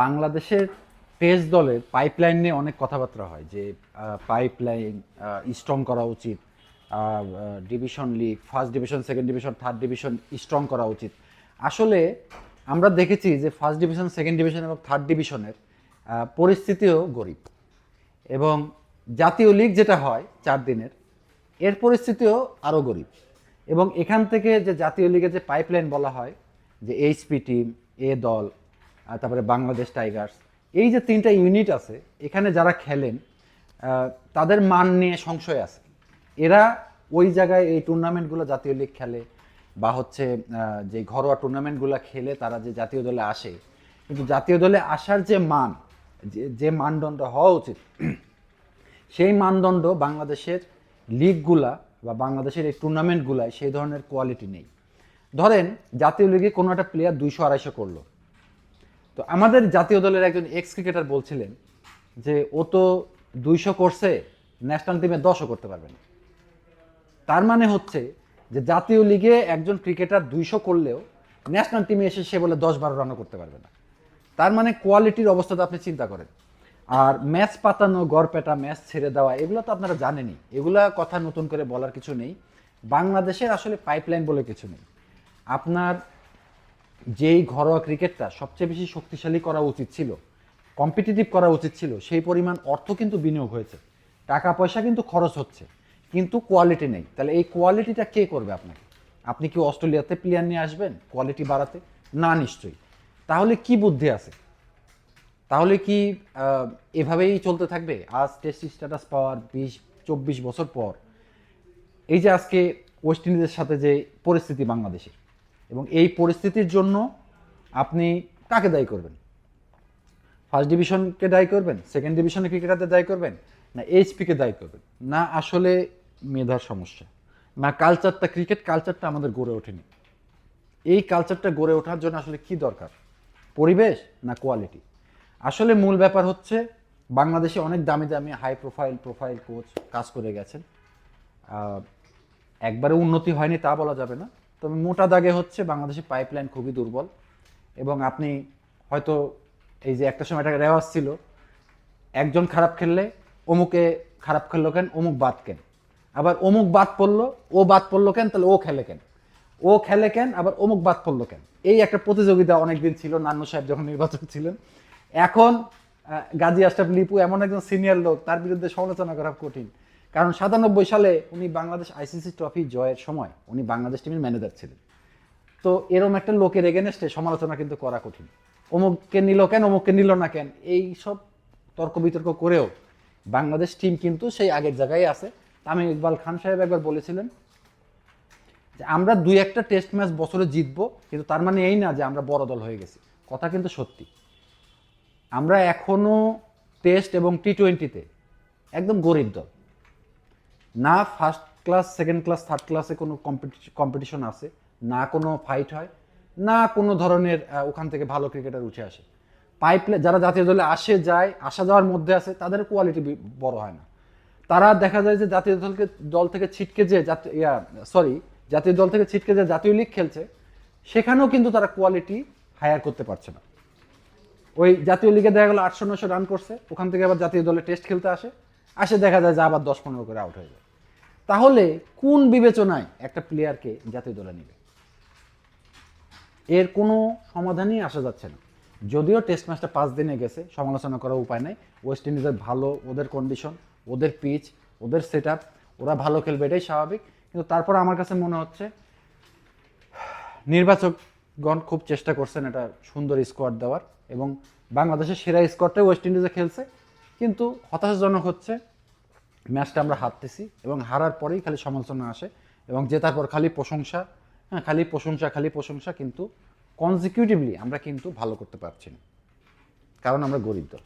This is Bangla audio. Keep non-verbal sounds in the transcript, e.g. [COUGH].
বাংলাদেশের পেস দলের পাইপলাইন নিয়ে অনেক কথাবার্তা হয়, যে পাইপলাইন স্ট্রং করা উচিত division league first division second division third division strong করা উচিত। আসলে আমরা দেখেছি যে ফার্স্ট ডিভিশন সেকেন্ড ডিভিশন এবং থার্ড ডিভিশনের পরিস্থিতিও গরিব। এবং জাতীয় লিগ যেটা হয় চার দিনের, এর পরিস্থিতিও আরও গরিব। এবং এখান থেকে যে জাতীয় লিগে যে পাইপলাইন বলা হয়, যে এইচপি টিম এ দল তারপরে বাংলাদেশ টাইগার্স। এই যে তিনটা ইউনিট আছে, এখানে যারা খেলেন তাদের মান নিয়ে সংশয় আছে। এরা ওই জায়গায় এই টুর্নামেন্টগুলো জাতীয় লিগ খেলে বা হচ্ছে যে ঘরোয়া টুর্নামেন্টগুলো খেলে তারা যে জাতীয় দলে আসে। কিন্তু জাতীয় দলে আসার যে মান, যে- যে মানদণ্ড হওয়া উচিত, [CLEARS THROAT] সেই মানদণ্ড বাংলাদেশের লিগগুলা বা বাংলাদেশের এই টুর্নামেন্টগুলায় সেই ধরনের কোয়ালিটি নেই। ধরেন, জাতীয় লিগে কোনো একটা প্লেয়ার দুইশো আড়াইশো করল। তো আমাদের জাতীয় দলের একজন এক্স ক্রিকেটার বলছিলেন যে, ও তো দুইশো করছে ন্যাশনাল টিমে দশও করতে পারবে না। তার মানে হচ্ছে যে, জাতীয় লিগে একজন ক্রিকেটার দুইশো করলেও ন্যাশনাল টিমে এসে সে বলে দশ বারো রানও করতে পারবে না। তার মানে কোয়ালিটির অবস্থাটা আপনি চিন্তা করেন। আর ম্যাচ পাতানো গড়পেটা ম্যাচ ছেড়ে দেওয়া, এগুলো তো আপনারা জানেনই। এগুলা কথা নতুন করে বলার কিছু নেই। বাংলাদেশের আসলে পাইপলাইন বলে কিছু নেই। আপনার যেই ঘরোয়া ক্রিকেটটা সবচেয়ে বেশি শক্তিশালী করা উচিত ছিল কম্পিটিটিভ করা উচিত ছিল, সেই পরিমাণ অর্থ কিন্তু বিনিয়োগ হয়েছে। টাকা পয়সা কিন্তু খরচ হচ্ছে, কিন্তু কোয়ালিটি নেই। তাহলে এই কোয়ালিটিটা কে করবে আপনাকে? আপনি কি অস্ট্রেলিয়াতে প্লেয়ার নিয়ে আসবেন? কোয়ালিটি বাড়াতে? না, নিশ্চয়ই। তাহলে কি বুদ্ধি আছে? তাহলে কি এভাবেই চলতে থাকবে? আজ টেস্ট স্ট্যাটাস পাওয়ার বিশ, চব্বিশ বছর পর, এই যে আজকে ওয়েস্ট ইন্ডিজের সাথে যে পরিস্থিতি বাংলাদেশের এবং এই পরিস্থিতির জন্য আপনি কাকে দায়ী করবেন? ফার্স্ট ডিভিশনকে দায়ী করবেন? সেকেন্ড ডিভিশনের ক্রিকেটারদের দায়ী করবেন? না এইচপিকে দায়ী করবেন? না আসলে মেধার সমস্যা। না কালচারটা ক্রিকেট কালচারটা আমাদের গড়ে ওঠেনি। এই কালচারটা গড়ে ওঠার জন্য আসলে কি দরকার? পরিবেশ না কোয়ালিটি আসলে মূল ব্যাপার হচ্ছে বাংলাদেশে অনেক দামি দামি হাই প্রোফাইল প্রোফাইল কোচ কাজ করে গেছেন। একবারে উন্নতি হয়নি তা বলা যাবে না। তবে মোটা দাগে হচ্ছে বাংলাদেশের পাইপলাইন খুবই দুর্বল এবং আপনি হয়তো এই যে একটা সময় একটা রেওয়াজ ছিল, একজন খারাপ খেললে অমুকে খারাপ খেললো কেন, অমুক বাদ কেন? আবার অমুক বাদ পড়ল, ও বাদ পড়ল কেন, তাহলে ও খেলে কেন? ও খেলে কেন, আবার অমুক বাদ পড়ল কেন? এই একটা প্রতিযোগিতা অনেকদিন ছিল, নান্নু সাহেব যখন নির্বাচন ছিলেন। এখন গাজী আশরাফ লিপু এমন একজন সিনিয়র লোক, তার বিরুদ্ধে সমালোচনা করা কঠিন। কারণ সাতানব্বই সালে উনি বাংলাদেশ আইসিসি ট্রফি জয়ের সময় উনি বাংলাদেশ টিমের ম্যানেজার ছিলেন। তো এরম একটা লোকের এগেনস্টে সমালোচনা কিন্তু করা কঠিন। অমুককে নিল কেন, অমুককে নিল না কেন, এই সব তর্ক বিতর্ক করেও বাংলাদেশ টিম কিন্তু সেই আগের জায়গায় আছে। তামিম ইকবাল খান সাহেব একবার বলেছিলেন যে, আমরা দুই একটা টেস্ট ম্যাচ বছরে জিতবো, কিন্তু তার মানে এই না যে আমরা বড় দল হয়ে গেছি। কথা কিন্তু সত্যি। আমরা এখনও টেস্ট এবং টি টোয়েন্টিতে একদম গরিব দল। না first class second class third ক্লাসে কোনো কম্পিটিশন আছে, না কোনো ফাইট হয়, না কোনো ধরনের ওখান থেকে ভালো ক্রিকেটার উঠে আসে। পাইপলে যারা জাতীয় দলে আসে, যায়, আসা যাওয়ার মধ্যে আছে, তাদের কোয়ালিটি বড় হয় না। তারা দেখা যায় যে জাতীয় দলকে, দল থেকে ছিটকে যে ইয়া সরি জাতীয় দল থেকে ছিটকে যে জাতীয় লিগ খেলছে, সেখানেও কিন্তু তারা কোয়ালিটি হায়ার করতে পারছে না। ওই জাতীয় লিগে দেখা গেলো আটশো নশো রান করছে, ওখান থেকে আবার জাতীয় দলে টেস্ট খেলতে আসে আসে দেখা যায় যে আবার দশ, পনেরো করে আউট হয়ে যায়। তাহলে কোন বিবেচনায় একটা প্লেয়ারকে জাতীয় দলে নেবে? এর কোনো সমাধানই আসা যাচ্ছে না। যদিও টেস্ট ম্যাচটা পাঁচ দিনে গেছে, সমালোচনা করার উপায় নেই। ওয়েস্ট ইন্ডিজের ভালো, ওদের কন্ডিশন ওদের পিচ ওদের সেট ওরা ভালো খেলবে, এটাই স্বাভাবিক। কিন্তু তারপর আমার কাছে মনে হচ্ছে, নির্বাচকগণ খুব চেষ্টা করছেন এটা সুন্দর স্কোয়াড দেওয়ার এবং বাংলাদেশের সেরা স্কোয়াডটাই ওয়েস্ট ইন্ডিজে খেলছে। কিন্তু হতাশাজনক হচ্ছে ম্যাচটা আমরা হারতেছি এবং হারার পরেই খালি সমালোচনা আসে এবং জেতার পর খালি প্রশংসা হ্যাঁ খালি প্রশংসা খালি প্রশংসা কিন্তু কনজিকিউটিভলি আমরা কিন্তু ভালো করতে পারছি না। কারণ আমরা গরিব দল